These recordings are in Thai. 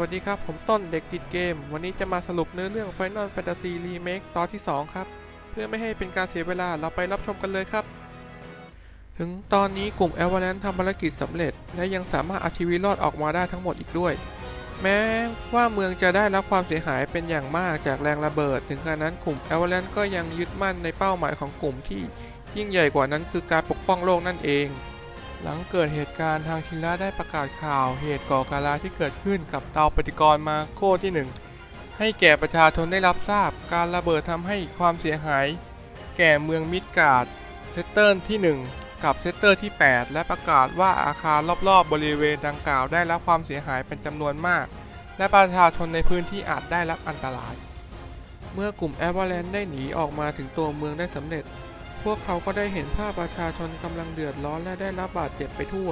วัสดีครับ ผมต้นเด็กติดเกม วันนี้จะมาสรุปเนื้อเรื่อง Final Fantasy Remake ตอนที่ 2 ครับ เพื่อไม่ให้เป็นการเสียเวลาเราไปรับชมกันเลยครับ ถึงตอนนี้กลุ่ม a v a l a n c e ทำภารกิจสำเร็จ และยังสามารถเอาชีวิตรอดออกมาได้ทั้งหมดอีกด้วย แม้ว่าเมืองจะได้รับความเสียหายเป็นอย่างมากจากแรงระเบิด ถึงกระนั้นกลุ่ม a v a l a n c e ก็ยังยึดมั่นในเป้าหมายของกลุ่มที่ยิ่งใหญ่กว่านั้นคือการปกป้องโลกนั่นเอง หลังเกิดเหตุการณ์ทางชิระได้ประกาศข่าวเหตุก่อการร้ายที่เกิดขึ้นกับเตาปฏิกรณ์มาโคที่ 1 ให้แก่ประชาชนได้รับทราบการระเบิดทำให้ความเสียหาย แก่เมืองมิดการ์ดเซตเตอร์ที่ 1กับเซตเตอร์ที่ 8 และประกาศว่าอาคารรอบๆ บริเวณดังกล่าวได้รับความเสียหายเป็นจำนวนมาก และประชาชนในพื้นที่อาจได้รับอันตราย เมื่อกลุ่มแอวาแลนได้หนีออกมาถึงตัวเมืองได้สำเร็จ พวกเขาก็ได้เห็นภาพประชาชนกำลังเดือดร้อนและได้รับบาดเจ็บไปทั่ว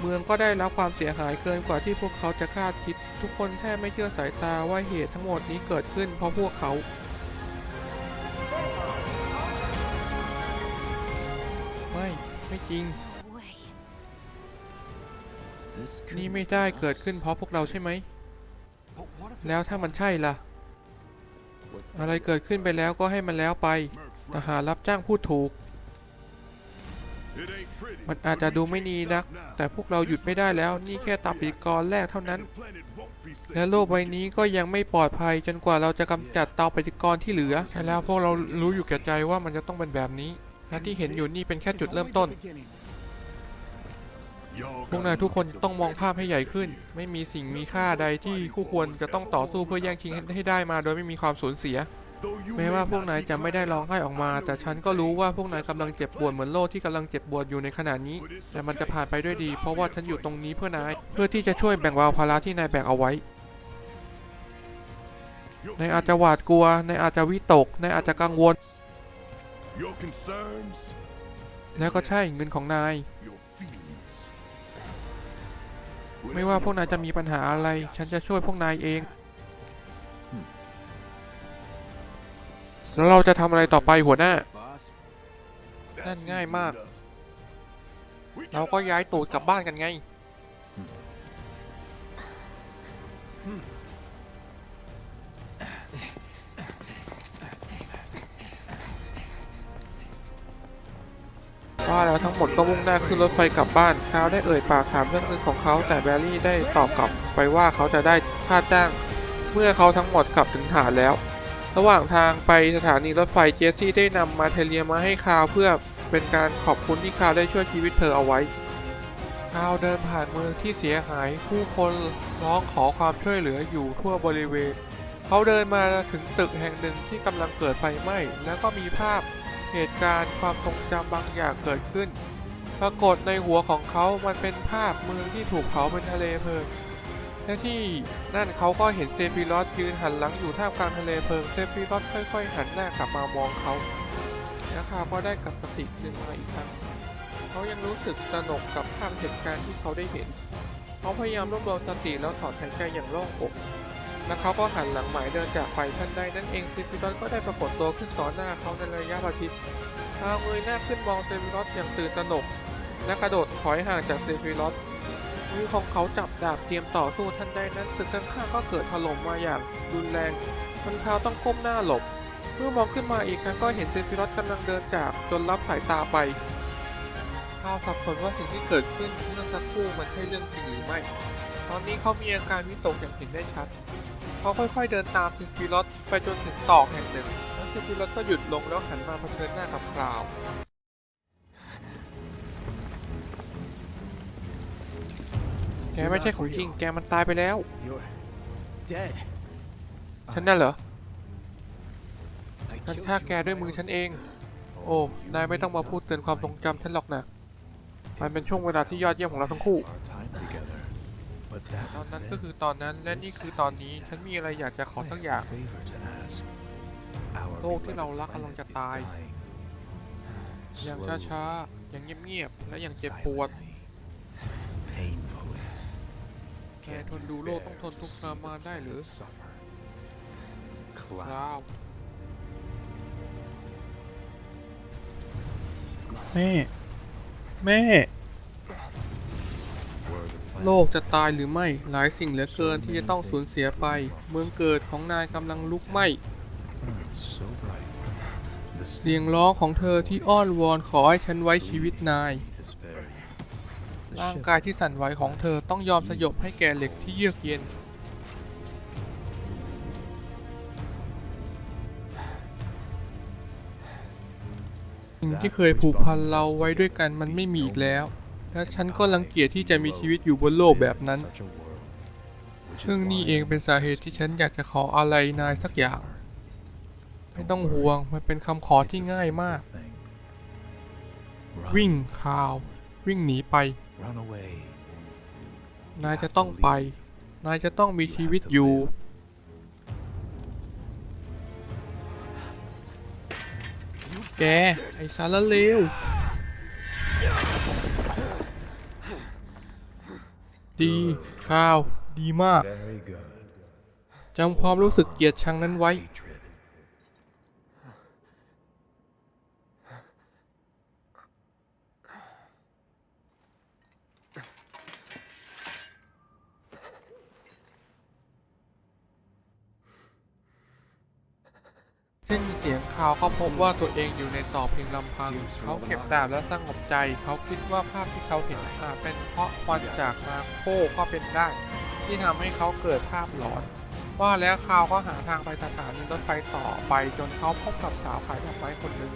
เมืองก็ได้รับความเสียหายเกินกว่าที่พวกเขาจะคาดคิด ทุกคนแทบไม่เชื่อสายตาว่าเหตุทั้งหมดนี้เกิดขึ้นเพราะพวกเขาไม่ไม่จริง นี่ไม่ได้เกิดขึ้นเพราะพวกเราใช่ไหม แล้วถ้ามันใช่ล่ะ อะไรเกิดขึ้นไปแล้วก็ให้มันแล้วไป ทหารรับจ้างพูดถูก มันอาจจะดูไม่ดีนัก แต่พวกเราหยุดไม่ได้แล้ว นี่แค่ตับปีกรแรกเท่านั้น และโลกใบนี้ก็ยังไม่ปลอดภัยจนกว่าเราจะกำจัดเตาปฏิกรที่เหลือ ใช่แล้วพวกเรารู้อยู่แก่ใจว่ามันจะต้องเป็นแบบนี้ และที่เห็นอยู่นี่เป็นแค่จุดเริ่มต้นพวกนายทุกคนต้องมองภาพให้ใหญ่ขึ้น ไม่มีสิ่งมีค่าใดที่คู่ควรจะต้องต่อสู้เพื่อแย่งชิงให้ได้มา โดยไม่มีความสูญเสีย แม้ว่าพวกนายจะไม่ได้ร้องไห้ออกมา แต่ฉันก็รู้ว่าพวกนายกำลังเจ็บปวดเหมือนโลกที่กำลังเจ็บปวดอยู่ในขณะนี้ แต่มันจะผ่านไปด้วยดี เพราะว่าฉันอยู่ตรงนี้เพื่อนาย เพื่อที่จะช่วยแบ่งเบาภาระที่นายแบกเอาไว้นายอาจจะหวาดกลัวนายอาจจะวิตกนายอาจจะกังวล แล้วก็ใช่เงินของนาย ไม่ว่าพวกนายจะมีปัญหาอะไร ฉันจะช่วยพวกนายเอง แล้วเราจะทำอะไรต่อไปหัวหน้า นั่นง่ายมาก เราก็ย้ายตูดกลับบ้านกันไง ว่าแล้วทั้งหมดก็มุ่งหน้าขึ้นรถไฟกลับบ้านคาวได้เอ่ยปากถามเรื่องเงินของเขาแต่แบร์รี่ได้ตอบกลับไปว่าเขาจะได้ค่าจ้าง เมื่อเขาทั้งหมดกลับถึงฐานแล้ว ระหว่างทางไปสถานีรถไฟเจสซี่ได้นำมาเทเลียมาให้คาวเพื่อเป็นการขอบคุณที่คาวได้ช่วยชีวิตเธอเอาไว้คาวเดินผ่านเมืองที่เสียหายผู้คนร้องขอความช่วยเหลืออยู่ทั่วบริเวณ เขาเดินมาถึงตึกแห่งหนึ่งที่กำลังเกิดไฟไหม้ แล้วก็มีภาพเหตุการณ์ความทรงจำบางอย่างเกิดขึ้น ปรากฏในหัวของเขามันเป็นภาพเมืองที่ถูกเผาเป็นทะเลเพลิง และที่นั่นเขาก็เห็นเซฟิรอสยืนหันหลังอยู่ท่ามกลางทะเลเพลิงเซฟิรอสค่อย ๆ หันหน้ากลับมามองเขาแล้วเขาก็ได้กลับสติคืนมาอีกครั้ง เขายังรู้สึกตระหนกกับภาพเหตุการณ์ที่เขาได้เห็น เขาพยายามรวบรวมสติแล้วถอนหายใจอย่างโล่งอกและเขาก็หันหลังหมายเดินจากไปทันใดนั่นเองเซฟิรอสก็ได้ปรากฏตัวขึ้นต่อหน้าเขาในระยะประชิดทาเงยหน้าขึ้นมองเซฟิรอสอย่างตื่นตระหนกและกระโดดถอยห่างจากเซฟิรอส มือของเขาจับดาบเตรียมต่อสู้ทันใดนั้นตึกข้างๆก็เกิดถล่มมาอย่างรุนแรงคนเขาต้องก้มหน้าหลบ เมื่อมองขึ้นมาอีกครั้งก็เห็นเซฟิรอสกำลังเดินจากจนรับสายตาไปเขาสับสนว่าสิ่งที่เกิดขึ้นเมื่อสักครู่มันใช่เรื่องจริงหรือไม่ ตอนนี้เขามีอาการวิตกอย่างเห็นได้ชัดเขาค่อยๆเดินตามเซฟิรอสไปจนถึงตอกแห่งหนึ่งแล้วเซฟิรอสก็หยุดลงแล้วหันมาเผชิญหน้ากับคราว กไม่ใช่ของจริง แกมันตายไปแล้ว You're dead. ฉันน่ะเหรอ I ฉัน killed ฆ่า you แกด้วยมือฉันเอง โอ้ นายไม่ต้องมาพูดเตือนความทรงจำฉันหรอกนะ มันเป็นช่วงเวลาที่ยอดเยี่ยมของเราทั้งคู่ Our time together. But that ตอน was นั้น then. ก็คือตอนนั้นและนี่คือตอนนี้ฉันมีอะไรอยากจะขอ I สัก have อย่าง a favor to ask. Our โลกที่เรารัก beloved กำลังจะ planet is ตาย dying. อย่าง Slowly, ช้าๆ อย่างเงียบๆ และอย่างเจ็บปวด แกทนดูโลกต้องทนทุกข์ทรมานได้หรือ Suffer. ค Cloud. ราวแม่ แม่ Were the โลกจะตายหรือไม่ หลายสิ่งเหลือเกินที่จะต้องสูญเสียไป เมืองเกิดของนายกำลังลุกไหม้ Burns so bright. The เสียงร้องของเธอที่อ้อนวอนขอให้ฉันไว้ชีวิตนาย despair. The ร่างกายที่สั่นไหวของเธอต้องยอมสยบให้แก่เหล็กที่เยือกเย็น สิ่งที่เคยผูกพันเราไว้ด้วยกันมันไม่มีอีกแล้ว และฉันก็รังเกียจที่จะมีชีวิตอยู่บนโลกแบบนั้น ซึ่งนี่เองเป็นสาเหตุที่ฉันอยากจะขออะไรนายสักอย่าง ไม่ต้องห่วง มันเป็นคำขอที่ง่ายมาก วิ่งข่าว วิ่งหนีไป นายจะต้องไป นายจะต้องมีชีวิตอยู่ แก ไอ้สารเลว ดีข่าว ดีมาก Very good. จำความรู้สึกเกลียดชังนั้นไว้ สิ้นเสียงข่าวเขาพบว่าตัวเองอยู่ในต่อเพียงลำพัง เขาเก็บดาบและสงบใจ เขาคิดว่าภาพที่เขาเห็นอาจเป็นเพราะควันจากมาโคก็เป็นได้ ที่ทำให้เขาเกิดภาพหลอนว่าแล้วข่าวก็หาทางไปสถานีรถไฟต่อไปจนเขาพบกับสาวขายดอกไม้คนหนึ่ง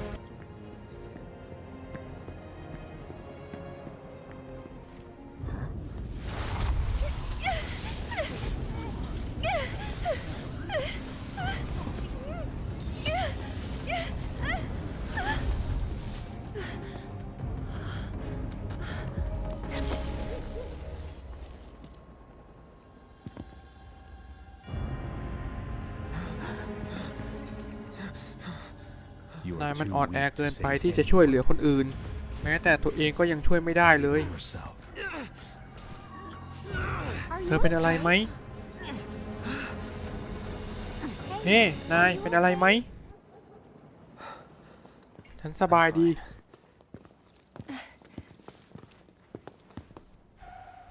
นาย are มัน too อ่อนแอ weak เกิน to ไป save ที่จะช่วยเหลือคนอื่น แม้แต่ตัวเองก็ยังช่วยไม่ได้เลย yourself. เธอเป็นอะไรไหมเฮ้นายเป็นอะไรไหมฉันสบายดี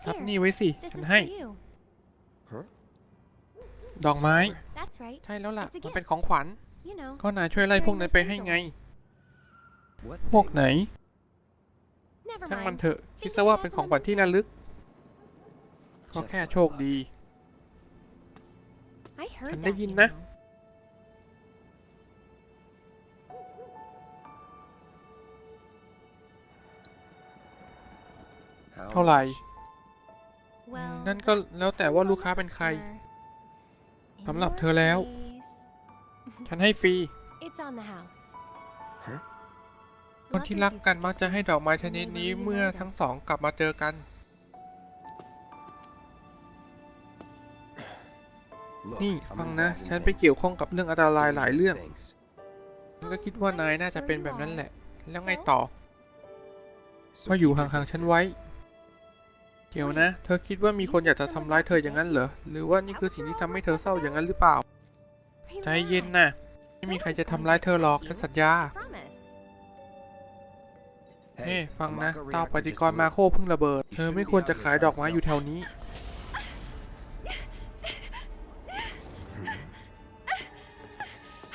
รับ Here, นี่ไว้สิ this ฉัน is ให้ for you. ดอกไม้ That's right. ใช่แล้วล่ะ It's a มัน gift. เป็นของขวัญ You know. ก็นายช่วยไล่พวกนั้นไปให้ไง What พวกไหน Never ช่างมัน mind. เถอะ คิดซะว่าเป็นของขวัญที่ระลึกก็แค่โชคดี I heard ฉัน that. ได้ยิน you นะ know. How เท่าไหร่ Well, นั่นก็แล้วแต่ว่าลูกค้าเป็นใคร in สำหรับ your เธอแล้ว case, ฉันให้ฟรี It's on the house. คนที่รักกันมักจะให้ดอกไม้ชนิดนี้เมื่อทั้งสองกลับมาเจอกัน Look, นี่ I'm ฟังนะ involved in ฉันไป things. เกี่ยวข้องกับเรื่องอันตรายหลายเรื่อง Things. ฉันก็คิดว่านายน่าจะเป็นแบบนั้นแหละ แล้วไงต่อก็อยู่ห่างๆฉันไว้ เดี๋ยวนะ เธอคิดว่ามีคนอยากจะทำร้ายเธออย่างนั้นเหรอ หรือว่านี่คือสิ่งที่ทำให้เธอเศร้าอย่างนั้นหรือเปล่า ใจเย็นนะไม่มีใครจะทำร้ายเธอหรอกฉันสัญญาเฮ้ฟังนะเตาปฏิกรณ์มาโคเพิ่งระเบิด เธอไม่ควรจะขายดอกไม้อยู่แถวนี้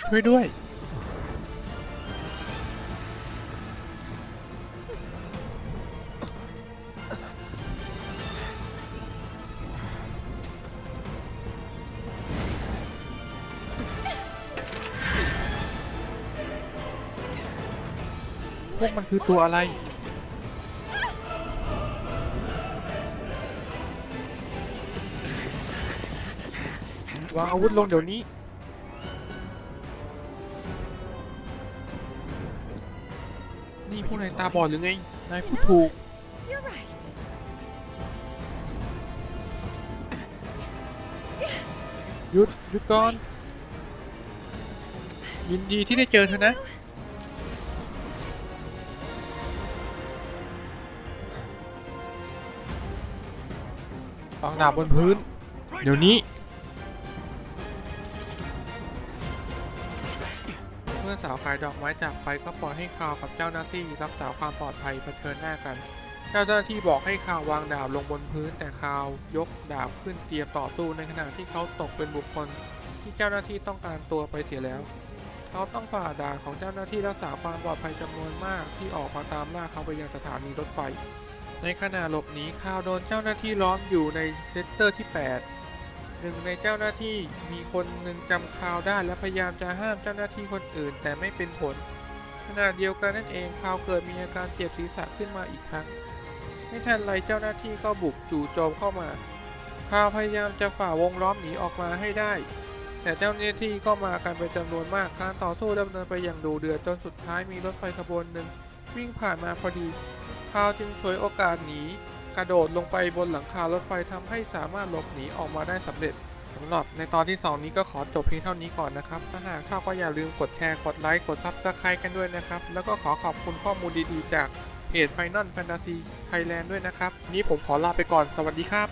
ช่วยด้วย พวกมันคือตัวอะไร วางอาวุธลงเดี๋ยวนี้ นี่พวกนายตาบอดหรือไง นายพูดถูก หยุดหยุดก่อน ยินดีที่ได้เจอเธอนะ วางดาบบนพื้น เดี๋ยวนี้ เมื่อสาวขายดอกไม้จากไปก็ปล่อยให้ข่าวกับเจ้าหน้าที่รักษาความปลอดภัยเผชิญหน้ากัน เจ้าหน้าที่บอกให้ข่าววางดาบลงบนพื้น แต่ข่าวยกดาบขึ้นเตรียมต่อสู้ในขณะที่เขาตกเป็นบุคคล ที่เจ้าหน้าที่ต้องการตัวไปเสียแล้วเขาต้องฝ่าด่านของเจ้าหน้าที่รักษาความปลอดภัยจำนวนมากที่ออกมาตามล่าเขาไปยังสถานีรถไฟ ในขณะหลบหนีข่าวโดนเจ้าหน้าที่ล้อมอยู่ในเซกเตอร์ที่ 8 หนึ่งในเจ้าหน้าที่มีคนหนึ่งจำข่าวได้และพยายามจะห้ามเจ้าหน้าที่คนอื่นแต่ไม่เป็นผล ขณะเดียวกันนั่นเองข่าวเกิดมีอาการเจ็บศีรษะขึ้นมาอีกครั้ง ไม่ทันไรเจ้าหน้าที่ก็บุกจู่โจมเข้ามาข่าวพยายามจะฝ่าวงล้อมหนีออกมาให้ได้ แต่เจ้าหน้าที่ก็มากันเป็นจำนวนมากการต่อสู้ดำเนินไปอย่างดูเดือดจนสุดท้ายมีรถไฟขบวนหนึ่งวิ่งผ่านมาพอดี พาวจึงฉวยโอกาสหนี กระโดดลงไปบนหลังคารถไฟทำให้สามารถหลบหนีออกมาได้สำเร็จสำหรับในตอนที่ 2 นี้ก็ขอจบเพียงเท่านี้ก่อนนะครับ ถ้าหากชอบก็อย่าลืมกดแชร์ กดไลค์ กดซับสไครต์กันด้วยนะครับ แล้วก็ขอขอบคุณข้อมูลดีๆ จากเพจ Final Fantasy Thailand ด้วยนะครับ นี้ผมขอลาไปก่อน สวัสดีครับ